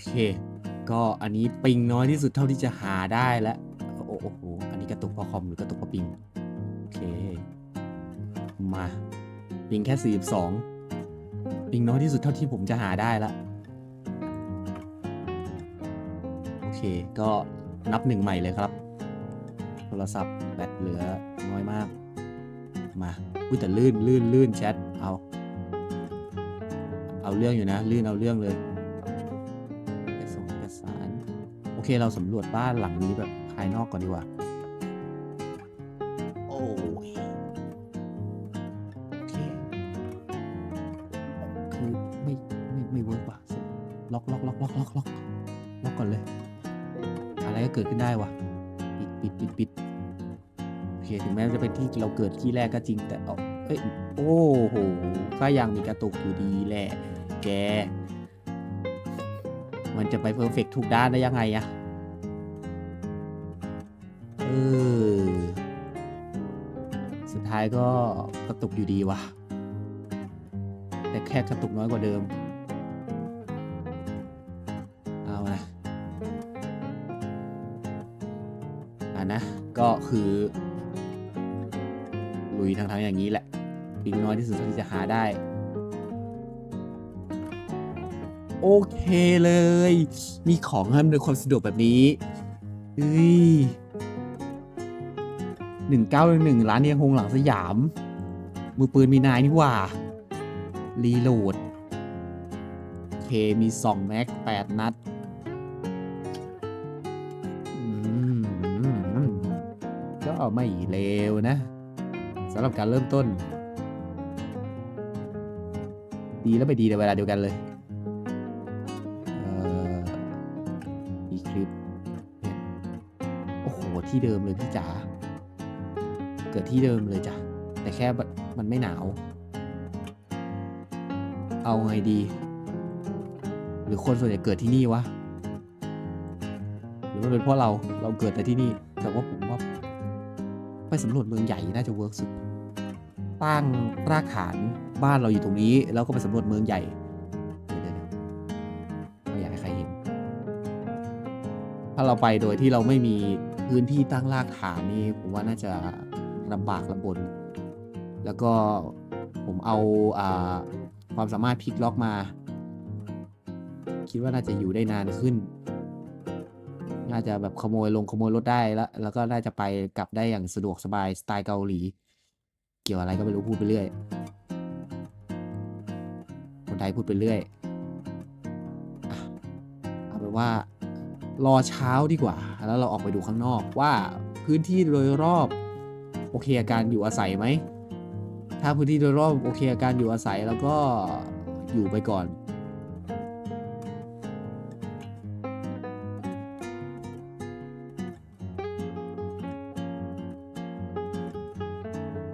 เค ก็อันนี้ปิงน้อยที่สุดเท่าที่จะหาได้แล้วโอ้โอ้โหอันนี้กระตุกพราะคอมหรือกระตุกพราะปิง โอเค มา ปิงแค่ 42 ปิงน้อยที่สุดเท่าที่ผมจะหาได้ละโอเค ก็นับหนึ่งใหม่เลยครับ โทรศัพท์แบตเหลือน้อยมาก มาอุ้ยแต่ลื่นลื่นลื่นแชทเอา เอาเรื่องอยู่นะ ลื่นเอาเรื่องเลย เคเราสำรวจบ้านหลังนี้แบบภายนอกก่อนดีกว่า โอ้ยโอเคคือไม่ไม่ไม่เวิร์กว่ะล็อกล็อกล็อกล็อกล็อกล็อกล็อกก่อนเลย อะไรก็เกิดขึ้นได้ว่ะปิดปิดปิดปิดโอเคถึงแม้จะเป็นที่เราเกิดที่แรกก็จริงแต่เอาเอ้ยโอ้โหก็ยังมีกระตุกอยู่ดีแหละ แก มันจะไปเพอร์เฟกทุกด้านได้ยังไงอะ เออ สุดท้ายก็กระตุกอยู่ดีว่ะ แต่แค่กระตุกน้อยกว่าเดิม เอานะอะนะ ก็คือ ลุยทางทางๆอย่างนี้แหละปิงน้อยที่สุดที่จะหาได้ โอเคเลย มีของให้อำนวยความสะดวกแบบนี้เฮ้ย หนึ่งเก้าหนึ่งร้านเนียงฮงหลังสยาม มือปืนมีนายนี่หว่า รีโหลด เคมีสองแม็กแปดนัดก็ไม่เลวนะสำหรับการเริ่มต้น ดีแล้วไม่ดีในเวลาเดียวกันเลยอีคลิป โอ้โห ที่เดิมเลยพี่จ๋า เกิดที่เดิมเลยจ้ะ แต่แค่มันไม่หนาว เอาไงดี หรือคนส่วนใหญ่เกิดที่นี่วะ หรือมันเป็นเพราะเรา เราเกิดแต่ที่นี่ แต่ว่าผมว่าไปสำรวจเมืองใหญ่น่าจะเวิร์กสุด ตั้งรากฐานบ้านเราอยู่ตรงนี้ แล้วก็ไปสำรวจเมืองใหญ่เดี๋ยวไม่อยากให้ใครเห็นถ้าเราไปโดยที่เราไม่มีพื้นที่ตั้งรากฐานนี่ผมว่าน่าจะ ลำบากลำบน แล้วก็ผมเอาอาความสามารถพลิกล็อกมา คิดว่าน่าจะอยู่ได้นานขึ้น น่าจะแบบขโมยลงขโมยรถได้แล้วแล้วก็น่าจะไปกลับได้อย่างสะดวกสบายสไตล์เกาหลี เกี่ยวอะไรก็ไม่รู้พูดไปเรื่อย คนไทยพูดไปเรื่อยอเอาเป็นว่ารอเช้าดีกว่า แล้วเราออกไปดูข้างนอกว่าพื้นที่โดยรอบ อเคอาการอยู่อาศัยไหม ถ้าพื้นที่โดยรอบโอเคอาการอยู่อาศัยแล้วก็อยู่ไปก่อน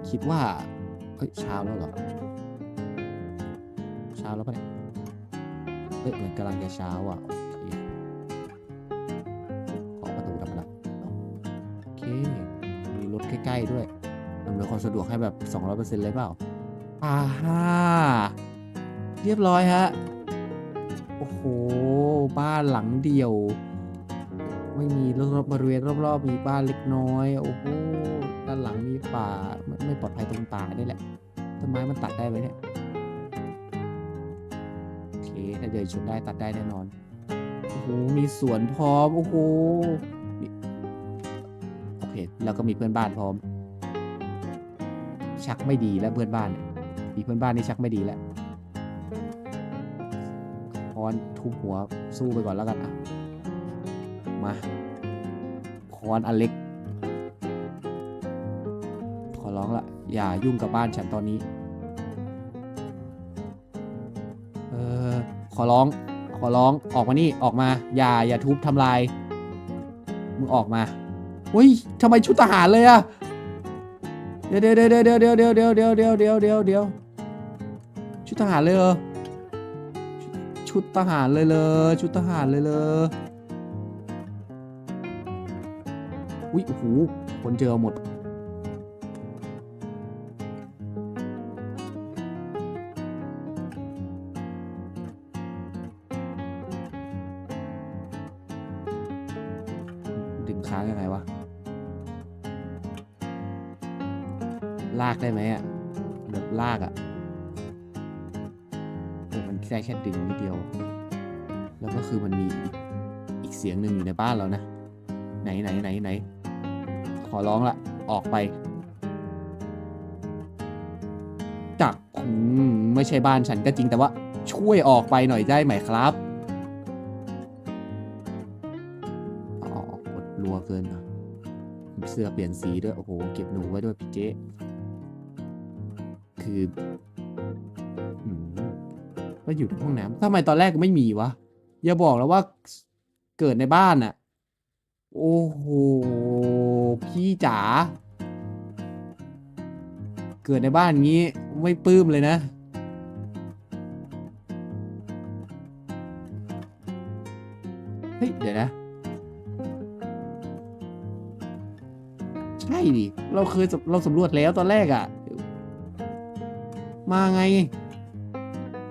คิดว่าเอ้ยเช้าแล้วเหรอ เช้าแล้วปะเนี่ยเอ้ยเหมือนกำลังจะเช้าอะ ล้ๆด้วยอำนวยความสะดวกให้แบบ 200%เลยเปล่าอ่าฮ่าเรียบร้อยฮะ โอ้โห บ้านหลังเดียว ไม่มีรอบบริเวณรอบๆ มีบ้านเล็กน้อย โอ้โห ด้านหลังมีป่า ไม่ไม่ปลอดภัยตรงป่านี่แหละ ต้นไม้มันตัดได้ไหมเนี่ยโอเค ถ้าเดินชนได้ตัดได้แน่นอน โอ้โห มีสวนพร้อม โอ้โห มีโอเคแล้วก็มีเพื่อนบ้านพร้อม ชักไม่ดีแล้วเพื่อนบ้าน มีเพื่อนบ้านนี่ชักไม่ดีแล้วคอนทุบหัวสู้ไปก่อนแล้วกันอะมาคอนอเล็ก ขอร้องละอย่ายุ่งกับบ้านฉันตอนนี้ เออขอร้องขอร้องออกมานี่ออกมา อย่าอย่าทุบทำลายมึงออกมา อุ้ยทำไมชุดทหารเลยอะเดี๋ยวเดี๋ยวเดี๋ยวเดี๋ยวเดี๋ยวเดี๋ยวเดี๋ยวเดี๋ยวเดี๋ยวเดี๋ยวเดี๋ยวเดี๋ยวชุดทหารเลยเหรอชุดทหารเลยเลยชุดทหารเลยเลยอุ้ยโอ้โหคนเจอหมดากได้ไหมอะแบบลากอะโอ้มันแค่แค่ดึงนิดเดียว แล้วก็คือมันมีอีกเสียงหนึ่งอยู่ในบ้านเรานะ ไหนไหนไหนไหนขอร้องละออกไป จากไม่ใช่บ้านฉันก็จริงแต่ว่าช่วยออกไปหน่อยได้ไหมครับอ๋อกดรัวเกินอะเสื้อเปลี่ยนสีด้วย โอ้โห เก็บหนูไว้ด้วยพี่เจ๊ คือว่าอยู่ในห้องน้ำทำไมตอนแรกไม่มีวะ อย่าบอกแล้วว่าเกิดในบ้านอะโอ้โห พี่จ๋า เกิดในบ้านงี้ไม่ปลื้มเลยนะ เฮ้ย เดี๋ยวนะ ใช่ดิ เราเคยเราสำรวจแล้วตอนแรกอะ่ะ มาไง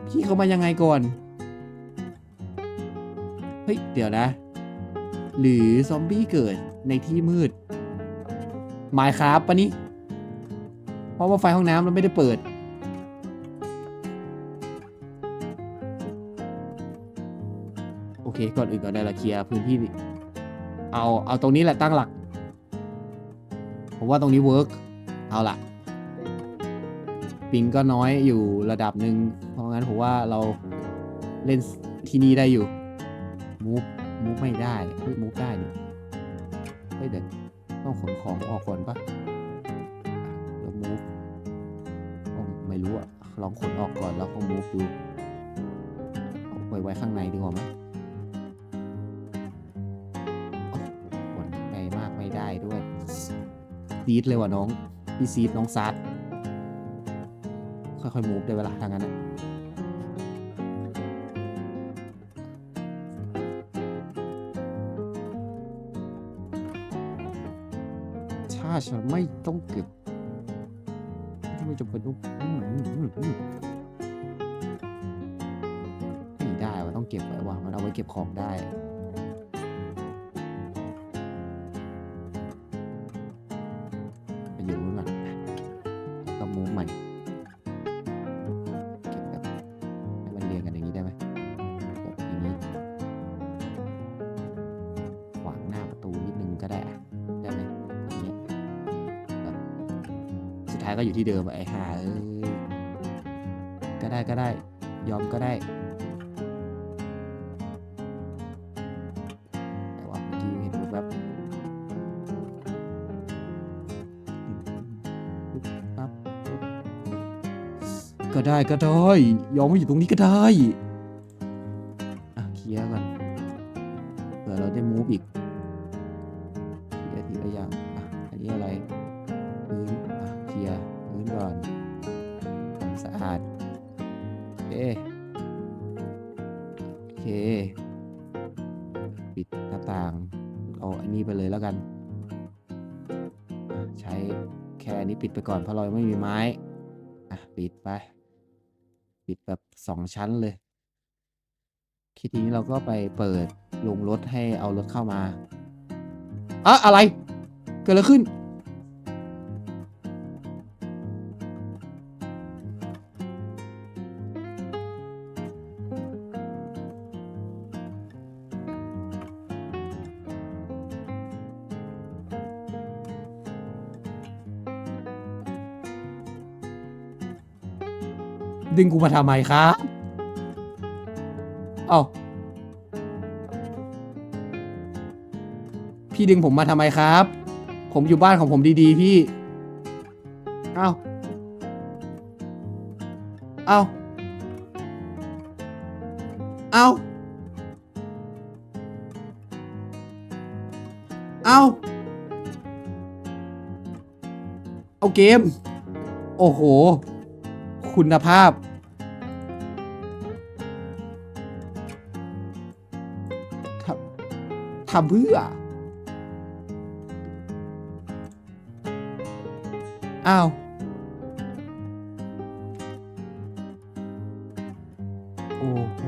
พี่เขามายังไงก่อน เฮ้ย เดี๋ยวนะ หรือซอมบี้เกิดในที่มืดหมายครับปะนี่ เพราะว่าไฟห้องน้ำเราไม่ได้เปิด โอเค ก่อนอื่นก่อนได้ละเคลียร์พื้นที่ เอา เอาตรงนี้แหละตั้งหลัก ผมว่าตรงนี้เวิร์กเอาละ ปิงก็น้อยอยู่ระดับหนึ่งเพราะงั้นผมว่าเราเล่นที่นี่ได้อยู่มูฟมูฟไม่ได้เฮ้ยมูฟได้ดิเฮ้ยเดี๋ยวต้องขนของออกก่อนปะแล้วมูฟไม่รู้อะลองขนออกก่อนแล้วก็มูฟดูเอาไว้ไว้ข้างในดีกว่าไหมผลไกลมากไม่ได้ด้วยซีดเลยว่ะน้องพี่ซีดน้องซัด ค่อยๆมูฟได้เวลาทางนั้นนะถ้าฉันไม่ต้องเก็บไม่จำเป็นต้องไม่ได้ว่าต้องเก็บไว้ว่ะมันเอาไว้เก็บของได้ายก็อยู่ที่เดิมไอ้ห่าเอ้ยก็ได้ก็ได้ ยอมก็ได้แต่ว่าเมื่อกี้เห็นแบบปั๊บก็ได้ก็ได้ ยอมมาอยู่ตรงนี้ก็ได้อะเคลียร์กันเผื่อเราได้มูฟอีก ไปเลยแล้วกัน ใช้แค่อันนี้ปิดไปก่อนเพราะเรายังไม่มีไม้อะปิดไป ปิดแบบสองชั้นเลยคิดทีนี้เราก็ไปเปิดลงรถให้เอารถเข้ามาอะอะไร เกิดอะไรขึ้น ดึงกูมาทำไมครับเอาพี่ดึงผมมาทำไมครับ ผมอยู่บ้านของผมดีๆ พี่ เอาเอาเอาเอาเอาเกม โอ้โห คุณภาพ ทำเพื่อ อ้าว โอ้โห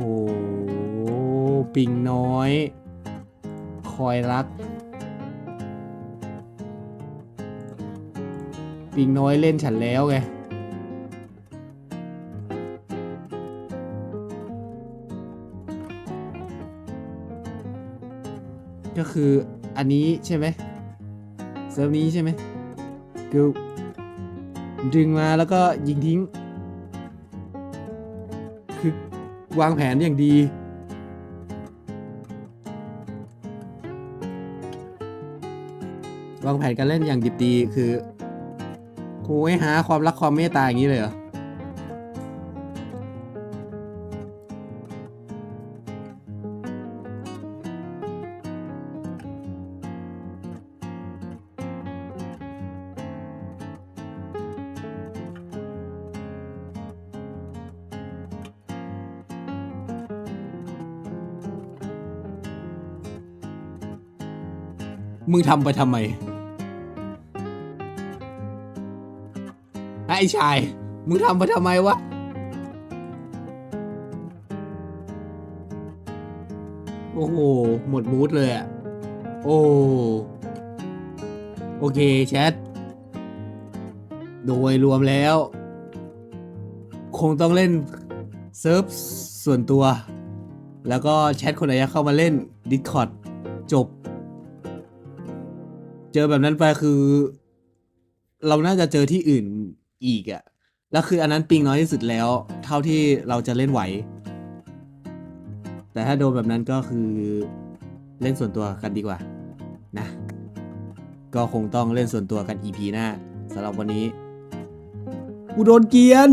ปิงน้อย คอยรัก ปิงน้อยเล่นฉันแล้วไง ก็คืออันนี้ใช่ไหมเซิร์ฟนี้ใช่ไหมคือดึงมาแล้วก็ยิงทิ้ง คือวางแผนอย่างดี วางแผนการเล่นอย่างดิบดีคือโอ้ยหาความรักความเมตตาอย่างนี้เลยเหรอ มึงทำไปทำไมไอ้ชาย มึงทำไปทำไมวะ โอ้โห หมดมูดเลยอะโอ้ โอเคแชท โดยรวมแล้ว คงต้องเล่นเซิร์ฟส่วนตัว แล้วก็แชทคนไหนจะเข้ามาเล่น Discord จบ เจอแบบนั้นไปคือ เราน่าจะเจอที่อื่นอีกอะแล้วคืออันนั้นปิงน้อยที่สุดแล้ว เท่าที่เราจะเล่นไหว แต่ถ้าโดนแบบนั้นก็คือเล่นส่วนตัวกันดีกว่า นะ ก็คงต้องเล่นส่วนตัวกัน EP หน้าสำหรับวันนี้ กูโดนเกียน